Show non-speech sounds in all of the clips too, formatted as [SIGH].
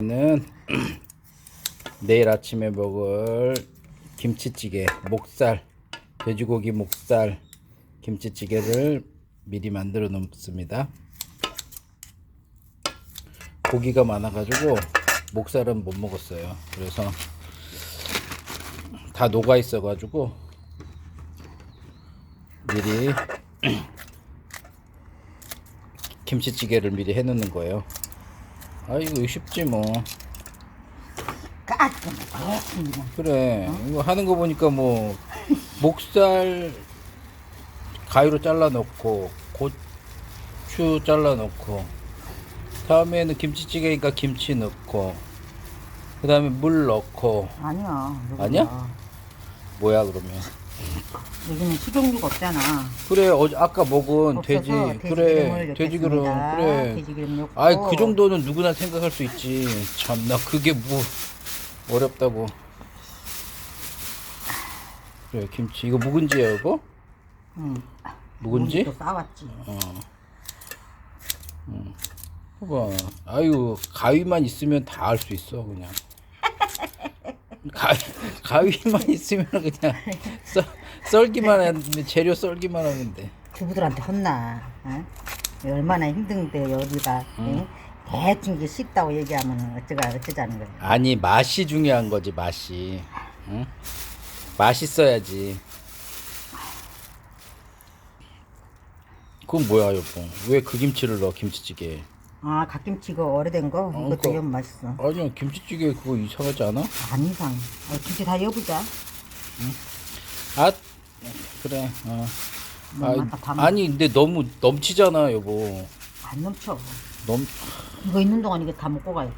는 [CLEARS THROAT] 내일 아침에 먹을 김치찌개 목살 돼지고기 목살 김치찌개를 미리 만들어 놓습니다. 고기가 많아 가지고 목살은 못 먹었어요. 그래서 다 녹아 있어 가지고 미리 [CLEARS THROAT] 김치찌개를 미리 해 놓는 거예요. 아 이거 쉽지 뭐. 대충 그래 이거 하는 거 보니까 뭐 목살 가위로 잘라 넣고 고추 잘라 넣고 다음에는 김치찌개니까 김치 넣고 그 다음에 물 넣고 아니야 여기는. 아니야? 뭐야 그러면 여기는 식용유가 없잖아. 그래 어제 아까 먹은 없어서 돼지 돼지기름을 그래 돼지 기름 넣겠습니다. 그래. 돼지 기름 넣고. 아이 그 정도는 누구나 생각할 수 있지. 참 나 그게 뭐 어렵다고. 그래 김치. 이거 묵은지야 이거? 응. 묵은지? 또 싸왔지. 어. 봐봐. 아유 가위만 있으면 다할수 있어 그냥 가위 가위만 있으면 그냥 썰, 썰기만 하면 재료 썰기만 하면 돼 주부들한테 혼나 어? 얼마나 힘든데 어디가. 응? 대충 이게 쉽다고 얘기하면 어쩌가 어쩌자는 거야 아니 맛이 중요한 거지 맛이. 응? 맛있어야지. 그건 뭐야 여보? 왜 그 김치를 넣어 김치찌개에 아 갓김치 이거 오래된 거? 어, 이것도 그거- 영 맛있어. 아니야 김치찌개 그거 이상하지 않아? 안 이상. 어, 김치 다 여보자. 아 그래 어. 다 아, 먹어. 아니 근데 너무 넘치잖아 여보. 안 넘쳐. 넘 이거 있는 동안 이거 다 먹고 가야지.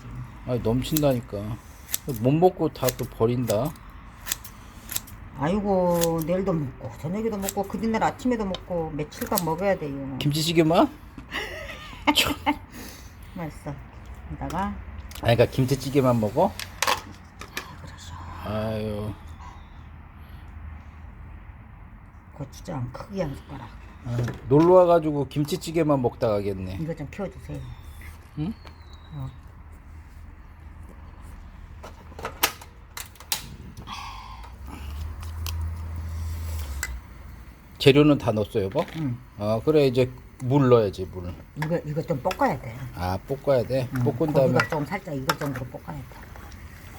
아니 넘친다니까. 못 먹고 다 또 버린다. 아이고 내일도 먹고 저녁에도 먹고 그 뒤날 아침에도 먹고 며칠간 먹어야 돼요. 김치찌개만? [LAUGHS] 맛있어 여기다가 아니 그러니까 김치찌개만 먹어? 아유 고추장 크게 한 숟가락 아, 놀러 와가지고 김치찌개만 먹다 가겠네. 이거 좀 키워주세요 응? 어. 재료는 다 넣었어요, 여보? 응. 아 그래 이제 물 넣어야지 물. 이거 이거 좀 볶아야 돼 아 볶아야 돼. 응. 볶은 다음에 고기가 좀 살짝 익을 정도로 볶아야 돼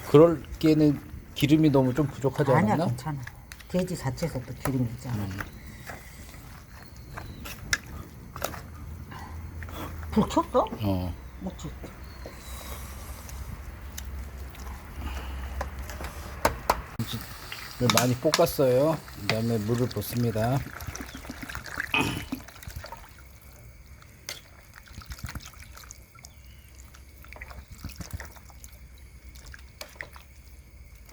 그럴 게는 기름이 너무 좀 부족하지 아니야 않았나? 괜찮아 돼지 자체에서 또 기름이 있잖아 음. 불 켰어? 어. 못 켰어 물 많이 볶았어요. 그다음에 물을 붓습니다.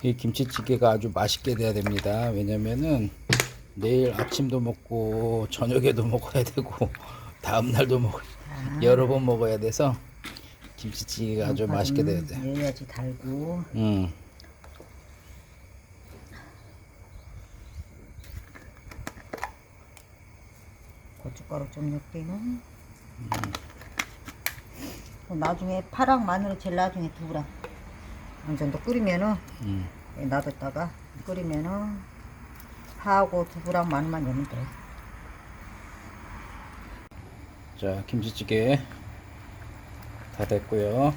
이 김치찌개가 아주 맛있게 돼야 됩니다. 왜냐면은 내일 아침도 먹고 저녁에도 [LAUGHS] 먹어야 되고 다음 날도 먹 여러 번 먹어야 돼서 김치찌개가 아주 맛있게 돼야 돼. 내야지 달고 음. 고춧가루 좀 넣게요 어, 나중에 파랑 마늘 제일 나중에 두부랑 어느 정도 끓이면은 음. 놔뒀다가 끓이면은 파하고 두부랑 마늘만 넣으면 돼 자 김치찌개 다 됐고요